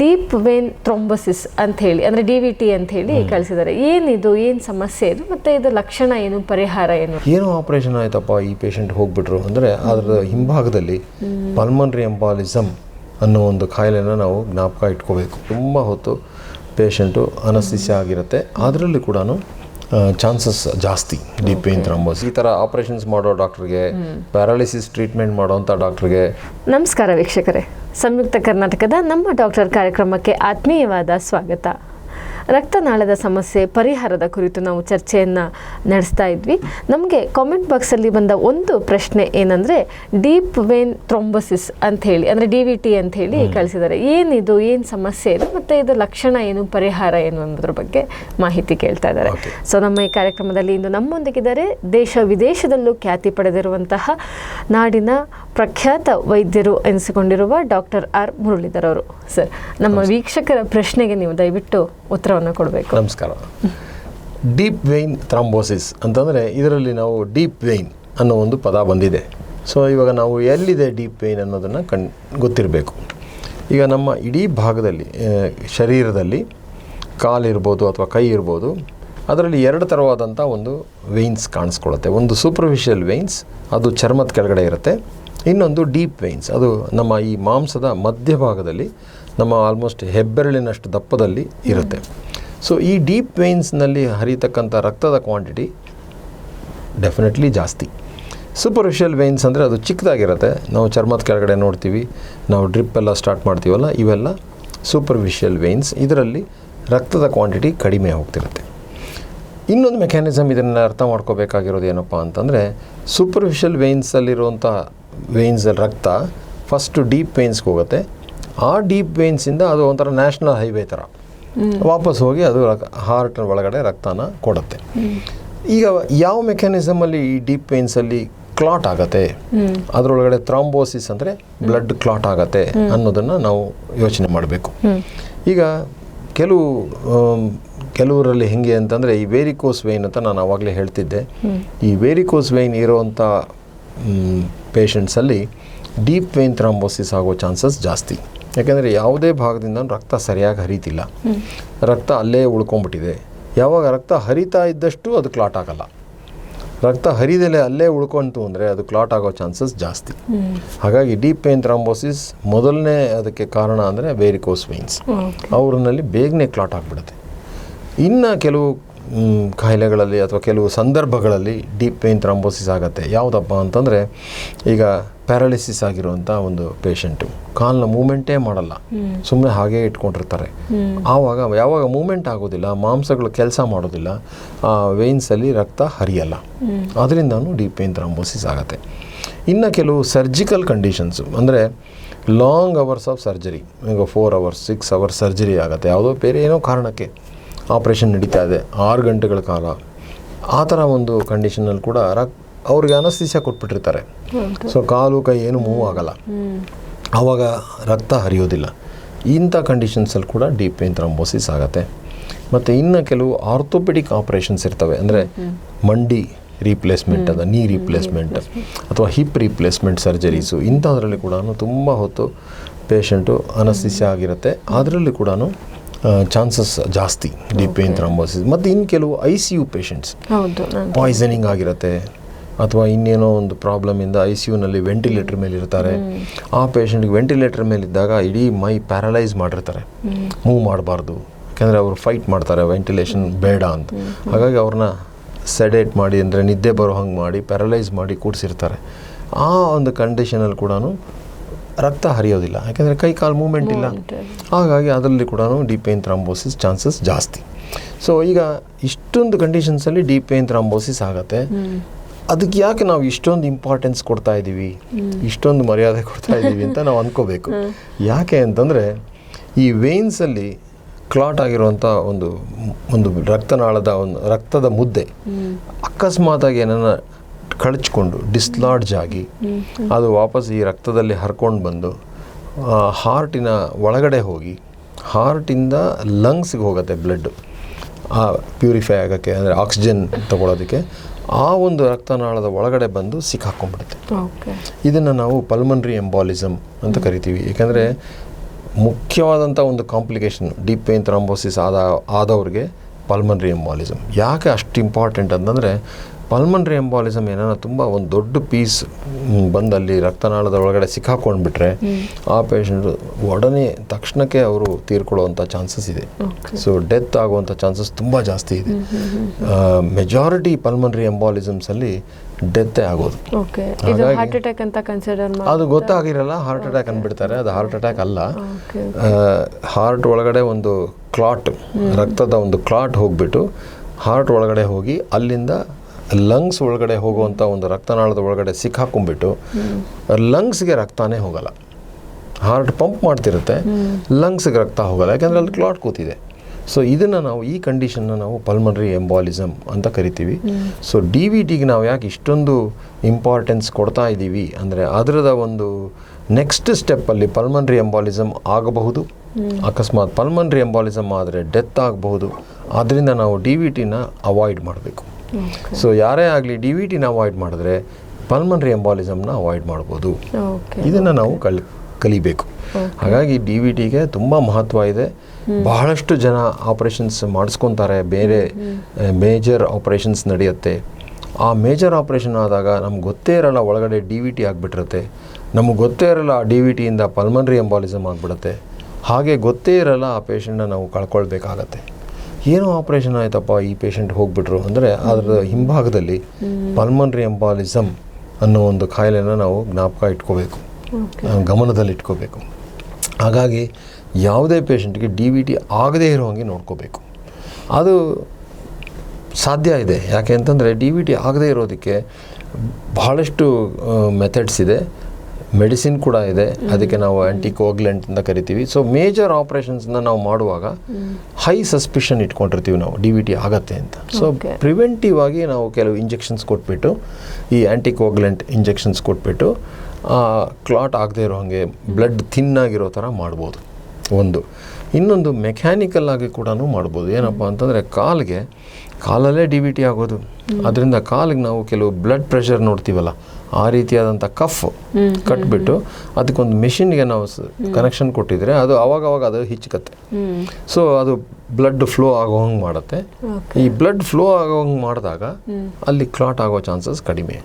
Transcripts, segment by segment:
Deep vane ಥ್ರೊಂಬಸಿಸ್ ಅಂತ ಹೇಳಿ ಅಂದರೆ ಡಿ ವಿ ಟಿ ಅಂತ ಹೇಳಿ ಕಳಿಸಿದ್ದಾರೆ. ಏನಿದು ಏನು ಸಮಸ್ಯೆ ಇದು? ಮತ್ತು ಇದು ಲಕ್ಷಣ ಏನು? ಪರಿಹಾರ ಏನು? ಏನು ಆಪರೇಷನ್ ಆಯ್ತಪ್ಪ ಈ ಪೇಷಂಟ್ ಹೋಗ್ಬಿಟ್ರು? ಅಂದರೆ ಅದರ ಹಿಂಭಾಗದಲ್ಲಿ ಪಲ್ಮನ್ರಿ ಎಂಪಾಲಿಸಮ್ ಅನ್ನೋ ಒಂದು ಕಾಯಿಲೆನ ನಾವು ಜ್ಞಾಪಕ ಇಟ್ಕೋಬೇಕು. ತುಂಬ ಹೊತ್ತು ಪೇಷಂಟು ಅನಸ್ತಿಸ್ಯ ಆಗಿರುತ್ತೆ. ಅದರಲ್ಲಿ ಕೂಡ ಚಾನ್ಸಸ್ ಜಾಸ್ತಿ ಡೀಪ್ ಪೇನ್ ಥ್ರಂಬೋಸ್ ಈ ಥರ ಆಪರೇಷನ್ಸ್ ಮಾಡೋ ಡಾಕ್ಟ್ರಿಗೆ ಪ್ಯಾರಾಲಿಸಿಸ್ ಟ್ರೀಟ್ಮೆಂಟ್ ಮಾಡೋವಂಥ ಡಾಕ್ಟ್ರಿಗೆ ನಮಸ್ಕಾರ ವೀಕ್ಷಕರೇ. ಸಂಯುಕ್ತ ಕರ್ನಾಟಕದ ನಮ್ಮ ಡಾಕ್ಟರ್ ಕಾರ್ಯಕ್ರಮಕ್ಕೆ ಆತ್ಮೀಯವಾದ ಸ್ವಾಗತ. ರಕ್ತನಾಳದ ಸಮಸ್ಯೆ ಪರಿಹಾರದ ಕುರಿತು ನಾವು ಚರ್ಚೆಯನ್ನು ನಡೆಸ್ತಾ ಇದ್ವಿ. ನಮಗೆ ಕಾಮೆಂಟ್ ಬಾಕ್ಸಲ್ಲಿ ಬಂದ ಒಂದು ಪ್ರಶ್ನೆ ಏನಂದರೆ ಡೀಪ್ ವೇನ್ ಥ್ರೊಂಬಸಿಸ್ ಅಂತ ಹೇಳಿ ಅಂದರೆ ಡಿ ವಿ ಟಿ ಅಂತ ಹೇಳಿ ಕಳಿಸಿದ್ದಾರೆ. ಏನಿದು ಏನು ಸಮಸ್ಯೆ ಇದು ಮತ್ತು ಇದು ಲಕ್ಷಣ ಏನು ಪರಿಹಾರ ಏನು ಅನ್ನೋದ್ರ ಬಗ್ಗೆ ಮಾಹಿತಿ ಕೇಳ್ತಾ ಇದ್ದಾರೆ. ಸೊ ನಮ್ಮ ಈ ಕಾರ್ಯಕ್ರಮದಲ್ಲಿ ಇಂದು ನಮ್ಮೊಂದಿಗಿದ್ದಾರೆ. ದೇಶ ವಿದೇಶದಲ್ಲೂ ಖ್ಯಾತಿ ಪಡೆದಿರುವಂತಹ ನಾಡಿನ ಪ್ರಖ್ಯಾತ ವೈದ್ಯರು ಎನಿಸಿಕೊಂಡಿರುವ ಡಾಕ್ಟರ್ ಆರ್ ಮುರಳೀಧರ್ ಅವರು. ಸರ್ ನಮ್ಮ ವೀಕ್ಷಕರ ಪ್ರಶ್ನೆಗೆ ನೀವು ದಯವಿಟ್ಟು ಉತ್ತರವನ್ನು ಕೊಡಬೇಕು. ನಮಸ್ಕಾರ. ಡೀಪ್ ವೆಯ್ನ್ ಥ್ರಾಂಬೋಸಿಸ್ ಅಂತಂದರೆ ಇದರಲ್ಲಿ ನಾವು ಡೀಪ್ ವೆಯ್ನ್ ಅನ್ನೋ ಒಂದು ಪದ ಬಂದಿದೆ. ಸೊ ಇವಾಗ ನಾವು ಎಲ್ಲಿದೆ ಡೀಪ್ ವೆಯ್ನ್ ಅನ್ನೋದನ್ನು ಕಣ್ ಗೊತ್ತಿರಬೇಕು. ಈಗ ನಮ್ಮ ಇಡೀ ಭಾಗದಲ್ಲಿ ಶರೀರದಲ್ಲಿ ಕಾಲಿರ್ಬೋದು ಅಥವಾ ಕೈ ಇರ್ಬೋದು, ಅದರಲ್ಲಿ ಎರಡು ಥರವಾದಂಥ ಒಂದು ವೆಯ್ನ್ಸ್ ಕಾಣಿಸ್ಕೊಳ್ಳುತ್ತೆ. ಒಂದು ಸೂಪರ್ಫಿಷಿಯಲ್ ವೆಯ್ನ್ಸ್ ಅದು ಚರ್ಮದ ಕೆಳಗಡೆ ಇರುತ್ತೆ. ಇನ್ನೊಂದು ಡೀಪ್ ವೆಯ್ನ್ಸ್ ಅದು ನಮ್ಮ ಈ ಮಾಂಸದ ಮಧ್ಯಭಾಗದಲ್ಲಿ ನಮ್ಮ ಆಲ್ಮೋಸ್ಟ್ ಹೆಬ್ಬೆರಳಿನಷ್ಟು ದಪ್ಪದಲ್ಲಿ ಇರುತ್ತೆ. ಸೊ ಈ ಡೀಪ್ ವೆಯ್ನ್ಸ್ನಲ್ಲಿ ಹರಿತಕ್ಕಂಥ ರಕ್ತದ ಕ್ವಾಂಟಿಟಿ ಡೆಫಿನೆಟ್ಲಿ ಜಾಸ್ತಿ. ಸೂಪರ್ಫಿಷಿಯಲ್ ವೆಯ್ನ್ಸ್ ಅಂದರೆ ಅದು ಚಿಕ್ಕದಾಗಿರುತ್ತೆ. ನಾವು ಚರ್ಮದ ಕೆಳಗಡೆ ನೋಡ್ತೀವಿ. ನಾವು ಡ್ರಿಪ್ ಎಲ್ಲ ಸ್ಟಾರ್ಟ್ ಮಾಡ್ತೀವಲ್ಲ, ಇವೆಲ್ಲ ಸೂಪರ್ಫಿಷಿಯಲ್ ವೆಯ್ನ್ಸ್ ಇದರಲ್ಲಿ ರಕ್ತದ ಕ್ವಾಂಟಿಟಿ ಕಡಿಮೆ ಹೋಗ್ತಿರುತ್ತೆ. ಇನ್ನೊಂದು ಮೆಕ್ಯಾನಿಸಮ್ ಇದನ್ನು ಅರ್ಥ ಮಾಡ್ಕೋಬೇಕಾಗಿರೋದು ಏನಪ್ಪ ಅಂತಂದರೆ ಸೂಪರ್ಫಿಷಿಯಲ್ ವೇನ್ಸಲ್ಲಿರುವಂಥ ವೇನ್ಸ್ ರಕ್ತ ಫಸ್ಟು ಡೀಪ್ ವೇನ್ಸ್ಗೆ ಹೋಗುತ್ತೆ. ಆ ಡೀಪ್ ವೇನ್ಸಿಂದ ಅದು ಒಂಥರ ನ್ಯಾಷನಲ್ ಹೈವೇ ಥರ ವಾಪಸ್ ಹೋಗಿ ಅದು ಹಾರ್ಟ್ ಒಳಗಡೆ ರಕ್ತನ ಕೊಡುತ್ತೆ. ಈಗ ಯಾವ ಮೆಕ್ಯಾನಿಸಮಲ್ಲಿ ಈ ಡೀಪ್ ವೇನ್ಸಲ್ಲಿ ಕ್ಲಾಟ್ ಆಗತ್ತೆ? ಅದರೊಳಗಡೆ ಥ್ರಾಂಬೋಸಿಸ್ ಅಂದರೆ ಬ್ಲಡ್ ಕ್ಲಾಟ್ ಆಗತ್ತೆ ಅನ್ನೋದನ್ನು ನಾವು ಯೋಚನೆ ಮಾಡಬೇಕು. ಈಗ ಕೆಲವು ಕೆಲವರಲ್ಲಿ ಹೆಂಗೆ ಅಂತಂದರೆ ಈ ವೇರಿಕೋಸ್ ವೈನ್ ಅಂತ ನಾನು ಆವಾಗಲೇ ಹೇಳ್ತಿದ್ದೆ. ಈ ವೇರಿಕೋಸ್ ವೈನ್ ಇರೋಂಥ ಪೇಷಂಟ್ಸಲ್ಲಿ ಡೀಪ್ ವೈನ್ ಥ್ರಾಂಬೋಸಿಸ್ ಆಗೋ ಚಾನ್ಸಸ್ ಜಾಸ್ತಿ. ಯಾಕೆಂದರೆ ಯಾವುದೇ ಭಾಗದಿಂದ ರಕ್ತ ಸರಿಯಾಗಿ ಹರಿತಿಲ್ಲ. ರಕ್ತ ಅಲ್ಲೇ ಉಳ್ಕೊಂಬಿಟ್ಟಿದೆ ಯಾವಾಗ ರಕ್ತ ಹರಿತಾ ಇದ್ದಷ್ಟು ಅದು ಕ್ಲಾಟ್ ಆಗಲ್ಲ. ರಕ್ತ ಹರಿದಲೆ ಅಲ್ಲೇ ಉಳ್ಕೊಂತು ಅಂದರೆ ಅದು ಕ್ಲಾಟ್ ಆಗೋ ಚಾನ್ಸಸ್ ಜಾಸ್ತಿ. ಹಾಗಾಗಿ ಡೀಪ್ ಪೇನ್ ಥ್ರಾಂಬೋಸಿಸ್ ಮೊದಲನೇ ಅದಕ್ಕೆ ಕಾರಣ ಅಂದರೆ ವೇರಿಕೋಸ್ ವೈನ್ಸ್ ಅವ್ರನ್ನಲ್ಲಿ ಬೇಗನೆ ಕ್ಲಾಟ್ ಆಗಿಬಿಡುತ್ತೆ. ಇನ್ನು ಕೆಲವು ಕಾಯಿಲೆಗಳಲ್ಲಿ ಅಥವಾ ಕೆಲವು ಸಂದರ್ಭಗಳಲ್ಲಿ ಡೀಪ್ ಪೇನ್ ಥ್ರಾಂಬೋಸಿಸ್ ಆಗುತ್ತೆ. ಯಾವುದಪ್ಪ ಅಂತಂದರೆ ಈಗ ಪ್ಯಾರಾಲಿಸಿಸ್ ಆಗಿರುವಂಥ ಒಂದು ಪೇಷಂಟು ಕಾಲ್ನ ಮೂಮೆಂಟೇ ಮಾಡಲ್ಲ. ಸುಮ್ಮನೆ ಹಾಗೇ ಇಟ್ಕೊಂಡಿರ್ತಾರೆ. ಆವಾಗ ಯಾವಾಗ ಮೂಮೆಂಟ್ ಆಗೋದಿಲ್ಲ ಮಾಂಸಗಳು ಕೆಲಸ ಮಾಡೋದಿಲ್ಲ ಆ ವೇನ್ಸಲ್ಲಿ ರಕ್ತ ಹರಿಯಲ್ಲ. ಅದರಿಂದನೂ ಡೀಪ್ ಪೇನ್ ಥ್ರಾಂಬೋಸಿಸ್ ಆಗುತ್ತೆ. ಇನ್ನು ಕೆಲವು ಸರ್ಜಿಕಲ್ ಕಂಡೀಷನ್ಸು ಅಂದರೆ ಲಾಂಗ್ ಅವರ್ಸ್ ಆಫ್ ಸರ್ಜರಿ ಈಗ four hours six hours surgery ಆಗುತ್ತೆ. ಯಾವುದೋ ಬೇರೆ ಏನೋ ಕಾರಣಕ್ಕೆ. ಆಪ್ರೇಷನ್ ನಡೀತಾ ಇದೆ ಆರು ಗಂಟೆಗಳ ಕಾಲ. ಆ ಥರ ಒಂದು ಕಂಡೀಷನಲ್ಲಿ ಕೂಡ ರಕ್ ಅವ್ರಿಗೆ ಅನಸ್ತಿಸ್ಯ ಕೊಟ್ಬಿಟ್ಟಿರ್ತಾರೆ. ಸೊ ಕಾಲು ಕೈ ಏನು ಮೂವ್ ಆಗಲ್ಲ. ಆವಾಗ ರಕ್ತ ಹರಿಯೋದಿಲ್ಲ. ಇಂಥ ಕಂಡೀಷನ್ಸಲ್ಲಿ ಕೂಡ ಡೀಪ್ ಪೇನ್ ಥ್ರಂಬೋಸಿಸ್ ಆಗುತ್ತೆ. ಮತ್ತು ಇನ್ನು ಕೆಲವು ಆರ್ಥೋಪೆಡಿಕ್ ಆಪ್ರೇಷನ್ಸ್ ಇರ್ತವೆ. ಅಂದರೆ ಮಂಡಿ ರೀಪ್ಲೇಸ್ಮೆಂಟ್ ಅದ ನೀ ರೀಪ್ಲೇಸ್ಮೆಂಟ್ ಅಥವಾ ಹಿಪ್ ರೀಪ್ಲೇಸ್ಮೆಂಟ್ ಸರ್ಜರೀಸು ಇಂಥದ್ರಲ್ಲಿ ಕೂಡ ತುಂಬ ಹೊತ್ತು ಪೇಷಂಟು ಅನಸ್ತಿಸ್ಯ ಆಗಿರುತ್ತೆ. ಅದರಲ್ಲಿ ಕೂಡ ಚಾನ್ಸಸ್ ಜಾಸ್ತಿ ಡಿ ಪೇನ್ ಥ್ರಾಂಬೋಸಿಸ್ ಮತ್ತು ಇನ್ನು ಕೆಲವು I C U patients poisoning ಆಗಿರುತ್ತೆ ಅಥವಾ ಇನ್ನೇನೋ ಒಂದು ಪ್ರಾಬ್ಲಮಿಂದ ಐ ಸಿ ಯುನಲ್ಲಿ ವೆಂಟಿಲೇಟರ್ ಮೇಲೆ ಇರ್ತಾರೆ. ಆ ಪೇಷಂಟ್ಗೆ ವೆಂಟಿಲೇಟರ್ ಮೇಲಿದ್ದಾಗ ಇಡೀ ಮೈ ಪ್ಯಾರಲೈಸ್ ಮಾಡಿರ್ತಾರೆ. ಮೂವ್ ಮಾಡಬಾರ್ದು. ಯಾಕೆಂದರೆ ಅವರು ಫೈಟ್ ಮಾಡ್ತಾರೆ ವೆಂಟಿಲೇಷನ್ ಬೇಡ ಅಂತ. ಹಾಗಾಗಿ ಅವ್ರನ್ನ ಸೆಡೇಟ್ ಮಾಡಿ ಅಂದರೆ ನಿದ್ದೆ ಬರೋ ಹಂಗೆ ಮಾಡಿ ಪ್ಯಾರಲೈಸ್ ಮಾಡಿ ಕೂಡಿಸಿರ್ತಾರೆ. ಆ ಒಂದು ಕಂಡೀಷನಲ್ಲಿ ಕೂಡ ರಕ್ತ ಹರಿಯೋದಿಲ್ಲ ಯಾಕೆಂದರೆ ಕೈ ಕಾಲು ಮೂಮೆಂಟ್ ಇಲ್ಲ. ಹಾಗಾಗಿ ಅದರಲ್ಲಿ ಕೂಡ ಡೀಪ್ ಪೇನ್ ಥ್ರಾಂಬೋಸಿಸ್ ಚಾನ್ಸಸ್ ಜಾಸ್ತಿ. ಸೊ ಈಗ ಇಷ್ಟೊಂದು ಕಂಡೀಷನ್ಸಲ್ಲಿ ಡೀಪ್ ಪೇನ್ ಥ್ರಾಂಬೋಸಿಸ್ ಆಗುತ್ತೆ. ಅದಕ್ಕೆ ಯಾಕೆ ನಾವು ಇಷ್ಟೊಂದು ಇಂಪಾರ್ಟೆನ್ಸ್ ಕೊಡ್ತಾ ಇದ್ದೀವಿ? ಇಷ್ಟೊಂದು ಮರ್ಯಾದೆ ಕೊಡ್ತಾ ಇದ್ದೀವಿ ಅಂತ ನಾವು ಅಂದ್ಕೋಬೇಕು ಯಾಕೆ ಅಂತಂದರೆ ಈ ವೇನ್ಸಲ್ಲಿ ಕ್ಲಾಟ್ ಆಗಿರುವಂಥ ಒಂದು ಒಂದು ರಕ್ತನಾಳದ ಒಂದು ರಕ್ತದ ಮುದ್ದೆ ಅಕಸ್ಮಾತಾಗಿ ಏನನ್ನ ಕಳಚ್ಕೊಂಡು ಡಿಸ್ಲಾಡ್ಜ್ ಆಗಿ ಅದು ವಾಪಸ್ ಈ ರಕ್ತದಲ್ಲಿ ಹರ್ಕೊಂಡು ಬಂದು ಹಾರ್ಟಿನ ಒಳಗಡೆ ಹೋಗಿ ಹಾರ್ಟಿಂದ ಲಂಗ್ಸ್ಗೆ ಹೋಗುತ್ತೆ ಬ್ಲಡ್ ಪ್ಯೂರಿಫೈ ಆಗೋಕ್ಕೆ ಅಂದರೆ ಆಕ್ಸಿಜನ್ ತಗೊಳ್ಳೋದಕ್ಕೆ ಆ ಒಂದು ರಕ್ತನಾಳದ ಒಳಗಡೆ ಬಂದು ಸಿಕ್ಕಾಕೊಂಡ್ಬಿಡುತ್ತೆ ಇದನ್ನು ನಾವು ಪಲ್ಮನ್ರಿ ಎಂಬಾಲಿಸಮ್ ಅಂತ ಕರಿತೀವಿ. ಏಕೆಂದರೆ ಮುಖ್ಯವಾದಂಥ ಒಂದು ಕಾಂಪ್ಲಿಕೇಶನ್ ಡೀಪ್ ಪೇನ್ ಥ್ರಾಂಬೋಸಿಸ್ ಆದ ಆದವ್ರಿಗೆ ಪಲ್ಮನ್ರಿ ಎಂಬಾಲಿಸಮ್ ಯಾಕೆ ಅಷ್ಟು ಇಂಪಾರ್ಟೆಂಟ್ ಅಂತಂದರೆ ಪಲ್ಮನ್ರಿ ಎಂಬಾಲಿಸಮ್ ಏನಾರ ತುಂಬ ಒಂದು ದೊಡ್ಡ ಪೀಸ್ ಬಂದಲ್ಲಿ ರಕ್ತನಾಳದ ಒಳಗಡೆ ಸಿಕ್ಕಾಕೊಂಡ್ಬಿಟ್ರೆ ಆ ಪೇಷಂಟ್ ಒಡನೆ ತಕ್ಷಣಕ್ಕೆ ಅವರು ತೀರ್ಕೊಳ್ಳುವಂಥ ಚಾನ್ಸಸ್ ಇದೆ. ಸೊ ಡೆತ್ ಆಗುವಂಥ ಚಾನ್ಸಸ್ ತುಂಬ ಜಾಸ್ತಿ ಇದೆ. ಮೆಜಾರಿಟಿ ಪಲ್ಮನ್ರಿ ಎಂಬಾಲಿಸಮ್ಸಲ್ಲಿ ಡೆತ್ತೇ ಆಗೋದು. ಅದು ಗೊತ್ತಾಗಿರಲ್ಲ ಹಾರ್ಟ್ ಅಟ್ಯಾಕ್ ಅಂದ್ಬಿಡ್ತಾರೆ ಅದು ಹಾರ್ಟ್ ಅಟ್ಯಾಕ್ ಅಲ್ಲ. ಹಾರ್ಟ್ ಒಳಗಡೆ ಒಂದು ಕ್ಲಾಟ್ ರಕ್ತದ ಒಂದು ಕ್ಲಾಟ್ ಹೋಗ್ಬಿಟ್ಟು ಹಾರ್ಟ್ ಒಳಗಡೆ ಹೋಗಿ ಅಲ್ಲಿಂದ ಲಂಗ್ಸ್ ಒಳಗಡೆ ಹೋಗುವಂಥ ಒಂದು ರಕ್ತನಾಳದ ಒಳಗಡೆ ಸಿಕ್ಕಾಕೊಂಡ್ಬಿಟ್ಟು, ಲಂಗ್ಸ್ಗೆ ರಕ್ತನೇ ಹೋಗಲ್ಲ. ಹಾರ್ಟ್ ಪಂಪ್ ಮಾಡ್ತಿರುತ್ತೆ, ಲಂಗ್ಸ್ಗೆ ರಕ್ತ ಹೋಗಲ್ಲ. ಯಾಕೆಂದರೆ ಅಲ್ಲಿ ಕ್ಲಾಟ್ ಕೂತಿದೆ. ಸೊ ಇದನ್ನು ನಾವು ಈ ಕಂಡೀಷನ್ನ ನಾವು ಪಲ್ಮನರಿ ಎಂಬಾಲಿಸಮ್ ಅಂತ ಕರಿತೀವಿ. ಸೊ ಡಿ ವಿ ಟಿಗೆ ನಾವು ಯಾಕೆ ಇಷ್ಟೊಂದು ಇಂಪಾರ್ಟೆನ್ಸ್ ಕೊಡ್ತಾ ಇದ್ದೀವಿ ಅಂದರೆ ಅದರದ ಒಂದು ನೆಕ್ಸ್ಟ್ ಸ್ಟೆಪ್ಪಲ್ಲಿ ಪಲ್ಮನರಿ ಎಂಬಾಲಿಸಮ್ ಆಗಬಹುದು. ಅಕಸ್ಮಾತ್ ಪಲ್ಮನರಿ ಎಂಬಾಲಿಸಮ್ ಆದರೆ ಡೆತ್ ಆಗಬಹುದು. ಆದ್ದರಿಂದ ನಾವು ಡಿ ವಿ ಟಿನ ಅವಾಯ್ಡ್ ಮಾಡಬೇಕು. ಸೊ ಯಾರೇ ಆಗಲಿ ಡಿ ವಿ ಟಿನ ಅವಾಯ್ಡ್ ಮಾಡಿದ್ರೆ ಪಲ್ಮನ್ರಿ ಎಂಬಾಲಿಸಮ್ನ ಅವಾಯ್ಡ್ ಮಾಡ್ಬೋದು. ಇದನ್ನು ನಾವು ಕಲಿ ಕಲಿಬೇಕು. ಹಾಗಾಗಿ ಡಿ ವಿ ಟಿಗೆ ತುಂಬ ಮಹತ್ವ ಇದೆ. ಬಹಳಷ್ಟು ಜನ ಆಪರೇಷನ್ಸ್ ಮಾಡಿಸ್ಕೊತಾರೆ. ಬೇರೆ ಮೇಜರ್ ಆಪರೇಷನ್ಸ್ ನಡೆಯುತ್ತೆ. ಆ ಮೇಜರ್ ಆಪರೇಷನ್ ಆದಾಗ ನಮ್ಗೆ ಗೊತ್ತೇ ಇರಲ್ಲ ಒಳಗಡೆ ಡಿ ವಿ ಟಿ ಆಗಿಬಿಟ್ಟಿರುತ್ತೆ. ನಮಗೆ ಗೊತ್ತೇ ಇರಲ್ಲ ಆ ಡಿ ವಿ ಟಿಯಿಂದ ಪಲ್ಮನ್ರಿ ಎಂಬಾಲಿಸಮ್ ಆಗಿಬಿಡುತ್ತೆ. ಹಾಗೆ ಗೊತ್ತೇ ಇರಲ್ಲ ಆ ಪೇಷಂಟನ್ನ ನಾವು ಕಳ್ಕೊಳ್ಬೇಕಾಗತ್ತೆ. ಏನೋ ಆಪ್ರೇಷನ್ ಆಯ್ತಪ್ಪ ಈ ಪೇಷಂಟ್ ಹೋಗ್ಬಿಟ್ರು ಅಂದರೆ ಅದರ ಹಿಂಭಾಗದಲ್ಲಿ ಪಲ್ಮನ್ರಿ ಎಂಬಾಲಿಸಮ್ ಅನ್ನೋ ಒಂದು ಕಾಯಿಲೆನ ನಾವು ಜ್ಞಾಪಕ ಇಟ್ಕೋಬೇಕು. ಗಮನದಲ್ಲಿ ಇಟ್ಕೋಬೇಕು. ಹಾಗಾಗಿ ಯಾವುದೇ ಪೇಷಂಟ್ಗೆ ಡಿ ವಿ ಟಿ ಆಗದೇ ಇರೋ ಹಾಗೆ ನೋಡ್ಕೋಬೇಕು. ಅದು ಸಾಧ್ಯ ಇದೆ. ಯಾಕೆ ಅಂತಂದರೆ ಡಿ ವಿ ಟಿ ಆಗದೇ ಇರೋದಕ್ಕೆ ಬಹಳಷ್ಟು ಮೆಥಡ್ಸ್ ಇದೆ. ಮೆಡಿಸಿನ್ ಕೂಡ ಇದೆ. ಅದಕ್ಕೆ ನಾವು ಆ್ಯಂಟಿಕೋಗ್ಲೆಂಟ್ ಅಂತ ಕರಿತೀವಿ. ಸೊ ಮೇಜರ್ ಆಪ್ರೇಷನ್ಸ್ನ ನಾವು ಮಾಡುವಾಗ ಹೈ ಸಸ್ಪಿಷನ್ ಇಟ್ಕೊಂಡಿರ್ತೀವಿ ನಾವು. ಡಿ ವಿ ಟಿ ಆಗತ್ತೆ ಅಂತ. ಸೊ. ಪ್ರಿವೆಂಟಿವ್ ಆಗಿ ನಾವು ಕೆಲವು ಇಂಜೆಕ್ಷನ್ಸ್ ಕೊಟ್ಬಿಟ್ಟು ಈ ಆ್ಯಂಟಿಕೋಗ್ಲೆಂಟ್ ಇಂಜೆಕ್ಷನ್ಸ್ ಕೊಟ್ಬಿಟ್ಟು ಕ್ಲಾಟ್ ಆಗದೆ ಇರೋ ಹಾಗೆ ಬ್ಲಡ್ ಥಿನ್ ಆಗಿರೋ ಥರ ಮಾಡ್ಬೋದು. ಒಂದು. ಇನ್ನೊಂದು ಮೆಕ್ಯಾನಿಕಲ್ ಆಗಿ ಕೂಡ ಮಾಡ್ಬೋದು. ಏನಪ್ಪ ಅಂತಂದರೆ ಕಾಲಿಗೆ ಕಾಲಲ್ಲೇ ಡಿ ವಿ ಟಿ ಆಗೋದು. ಅದರಿಂದ ಕಾಲಿಗೆ ನಾವು ಕೆಲವು ಬ್ಲಡ್ ಪ್ರೆಷರ್ ನೋಡ್ತೀವಲ್ಲ ಆ ರೀತಿಯಾದಂಥ ಕಫ್ ಕಟ್ಬಿಟ್ಟು ಅದಕ್ಕೊಂದು ಮೆಷಿನ್ಗೆ ನಾವು ಕನೆಕ್ಷನ್ ಕೊಟ್ಟಿದ್ರೆ ಅದು ಅವಾಗವಾಗ ಅವಾಗ ಅದು ಹಿಚ್ಕತ್ತೆ. ಸೊ ಅದು ಬ್ಲಡ್ ಫ್ಲೋ ಆಗೋ ಹಂಗೆ ಮಾಡುತ್ತೆ. ಈ ಬ್ಲಡ್ ಫ್ಲೋ ಆಗೋ ಹಂಗೆ ಮಾಡಿದಾಗ ಅಲ್ಲಿ ಕ್ಲಾಟ್ ಆಗೋ ಚಾನ್ಸಸ್ ಕಡಿಮೆ.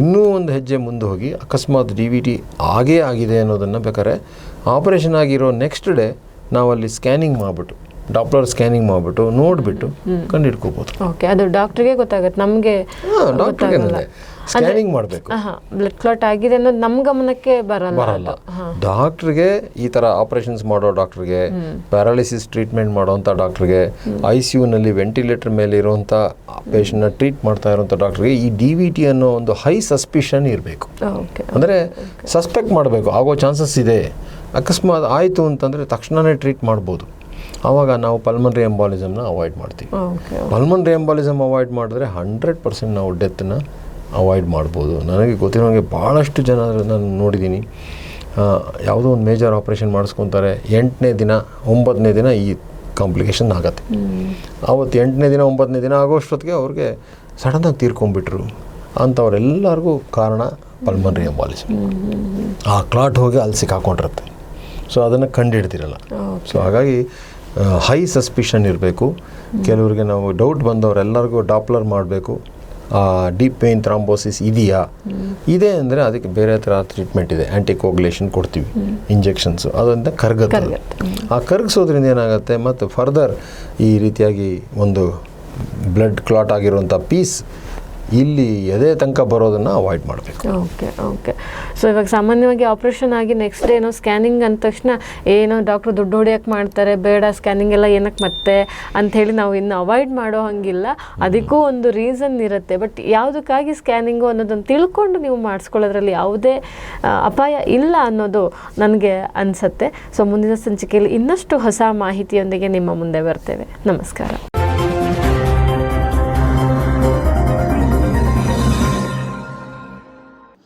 ಇನ್ನೂ ಒಂದು ಹೆಜ್ಜೆ ಮುಂದೆ ಹೋಗಿ ಅಕಸ್ಮಾತ್ ಡಿ ವಿ ಟಿ ಆಗೇ ಆಗಿದೆ ಅನ್ನೋದನ್ನು ಬೇಕಾದ್ರೆ ಆಪರೇಷನ್ ಆಗಿರೋ ನೆಕ್ಸ್ಟ್ ಡೇ ನಾವಲ್ಲಿ ಸ್ಕ್ಯಾನಿಂಗ್ ಮಾಡಿಬಿಟ್ಟು ಡಾಪ್ಲರ್ ಸ್ಕ್ಯಾನಿಂಗ್ ಮಾಡಿಬಿಟ್ಟು ನೋಡಿಬಿಟ್ಟು ಕಂಡಿಡ್ಕೋಬೋದು. ಓಕೆ ಅದು ಡಾಕ್ಟ್ರಿಗೆ ಗೊತ್ತಾಗುತ್ತೆ ನಮಗೆ ಡಾಕ್ಟ್ರಿಗೆ ಸ್ಕ್ಯಾನಿಂಗ್ ಮಾಡಬೇಕು. ಬ್ಲಡ್ ಕ್ಲಾಟ್ ಆಗಿದೆ ಅನ್ನೋದು ನಮ್ಮ ಗಮನಕ್ಕೆ ಬರಲ್ಲ ಬರಲ್ಲ. ಡಾಕ್ಟ್ರಿಗೆ ಈ ಥರ ಆಪರೇಷನ್ಸ್ ಮಾಡೋ ಡಾಕ್ಟ್ರಿಗೆ ಪ್ಯಾರಾಲಿಸಿಸ್ ಟ್ರೀಟ್ಮೆಂಟ್ ಮಾಡೋವಂಥ ಡಾಕ್ಟ್ರಿಗೆ ಐ ಸಿ ಯುನಲ್ಲಿ ವೆಂಟಿಲೇಟರ್ ಮೇಲೆ ಇರುವಂಥ ಪೇಷಂಟ್ನ ಟ್ರೀಟ್ ಮಾಡ್ತಾ ಇರುವಂಥ ಡಾಕ್ಟ್ರಿಗೆ ಈ ಡಿ ವಿ ಟಿ ಅನ್ನೋ ಒಂದು ಹೈ ಸಸ್ಪಿಷನ್ ಇರಬೇಕು. ಓಕೆ ಅಂದರೆ ಸಸ್ಪೆಕ್ಟ್ ಮಾಡಬೇಕು ಆಗೋ ಚಾನ್ಸಸ್ ಇದೆ. ಅಕಸ್ಮಾತ್ ಆಯಿತು ಅಂತಂದರೆ ತಕ್ಷಣವೇ ಟ್ರೀಟ್ ಮಾಡ್ಬೋದು. ಆವಾಗ ನಾವು ಪಲ್ಮನ್ರಿ ಎಂಬಾಲಿಸಮ್ನ ಅವಾಯ್ಡ್ ಮಾಡ್ತೀವಿ. ಪಲ್ಮನ್ರಿ ಎಂಬಾಲಿಸಮ್ ಅವಾಯ್ಡ್ ಮಾಡಿದ್ರೆ ಹಂಡ್ರೆಡ್ ಪರ್ಸೆಂಟ್ ನಾವು ಡೆತ್ನ ಅವಾಯ್ಡ್ ಮಾಡ್ಬೋದು. ನನಗೆ ಗೊತ್ತಿರೋಂಗೆ ಭಾಳಷ್ಟು ಜನ ನಾನು ನೋಡಿದ್ದೀನಿ. ಯಾವುದೋ ಒಂದು ಮೇಜರ್ ಆಪ್ರೇಷನ್ ಮಾಡಿಸ್ಕೊತಾರೆ. ಎಂಟನೇ ದಿನ ಒಂಬತ್ತನೇ ದಿನ ಈ ಕಾಂಪ್ಲಿಕೇಶನ್ ಆಗತ್ತೆ. ಆವತ್ತು ಎಂಟನೇ ದಿನ ಒಂಬತ್ತನೇ ದಿನ ಆಗೋಷ್ಟೊತ್ತಿಗೆ ಅವ್ರಿಗೆ ಸಡನ್ನಾಗಿ ತೀರ್ಕೊಂಡ್ಬಿಟ್ರು ಅಂಥವ್ರೆಲ್ಲರಿಗೂ ಕಾರಣ ಪಲ್ಮನ್ರಿ ಎಂಬಾಲಿಸಮ್ ಆ ಕ್ಲಾಟ್ ಹೋಗಿ ಅಲ್ಲಿ ಸಿಕ್ಕಾಕೊಂಡಿರುತ್ತೆ. ಸೊ ಅದನ್ನು ಕಂಡಿಡ್ತಿರಲ್ಲ ಸೊ ಹಾಗಾಗಿ ಹೈ ಸಸ್ಪಿಷನ್ ಇರಬೇಕು. ಕೆಲವರಿಗೆ ನಾವು ಡೌಟ್ ಬಂದವರೆಲ್ಲರಿಗೂ ಡಾಪ್ಲರ್ ಮಾಡಬೇಕು. ಡೀಪ್ ಪೇನ್ ಥ್ರಾಂಬೋಸಿಸ್ ಇದೆಯಾ? ಇದೆ ಅಂದರೆ ಅದಕ್ಕೆ ಬೇರೆ ಥರ ಟ್ರೀಟ್ಮೆಂಟ್ ಇದೆ. ಆ್ಯಂಟಿಕೋಗ್ಲೇಷನ್ ಕೊಡ್ತೀವಿ. ಇಂಜೆಕ್ಷನ್ಸು ಅದರಿಂದ ಕರಗುತ್ತೆ. ಆ ಕರಗಿಸೋದ್ರಿಂದ ಏನಾಗುತ್ತೆ ಮತ್ತು ಫರ್ದರ್ ಈ ರೀತಿಯಾಗಿ ಒಂದು ಬ್ಲಡ್ ಕ್ಲಾಟ್ ಆಗಿರುವಂಥ ಪೀಸ್ ಇಲ್ಲಿ ಎದೆ ತನಕ ಬರೋದನ್ನು ಅವಾಯ್ಡ್ ಮಾಡಬೇಕು. Okay okay. ಸೊ ಇವಾಗ ಸಾಮಾನ್ಯವಾಗಿ ಆಪ್ರೇಷನ್ ಆಗಿ ನೆಕ್ಸ್ಟ್ ಏನೋ ಸ್ಕ್ಯಾನಿಂಗ್ ಅಂದ ತಕ್ಷಣ, ಏನೋ ಡಾಕ್ಟರ್ ದುಡ್ಡು ಹೊಡಿಯೋಕೆ ಮಾಡ್ತಾರೆ, ಬೇಡ ಸ್ಕ್ಯಾನಿಂಗ್ ಎಲ್ಲ ಏನಕ್ಕೆ ಮತ್ತೆ ಅಂಥೇಳಿ ನಾವು ಇನ್ನು ಅವಾಯ್ಡ್ ಮಾಡೋ ಹಂಗಿಲ್ಲ. ಅದಕ್ಕೂ ಒಂದು ರೀಸನ್ ಇರುತ್ತೆ. ಬಟ್ ಯಾವುದಕ್ಕಾಗಿ ಸ್ಕ್ಯಾನಿಂಗು ಅನ್ನೋದನ್ನು ತಿಳ್ಕೊಂಡು ನೀವು ಮಾಡಿಸ್ಕೊಳ್ಳೋದ್ರಲ್ಲಿ ಯಾವುದೇ ಅಪಾಯ ಇಲ್ಲ ಅನ್ನೋದು ನನಗೆ ಅನಿಸುತ್ತೆ. ಸೊ ಮುಂದಿನ ಸಂಚಿಕೆಯಲ್ಲಿ ಇನ್ನಷ್ಟು ಹೊಸ ಮಾಹಿತಿಯೊಂದಿಗೆ ನಿಮ್ಮ ಮುಂದೆ ಬರ್ತೇವೆ. ನಮಸ್ಕಾರ.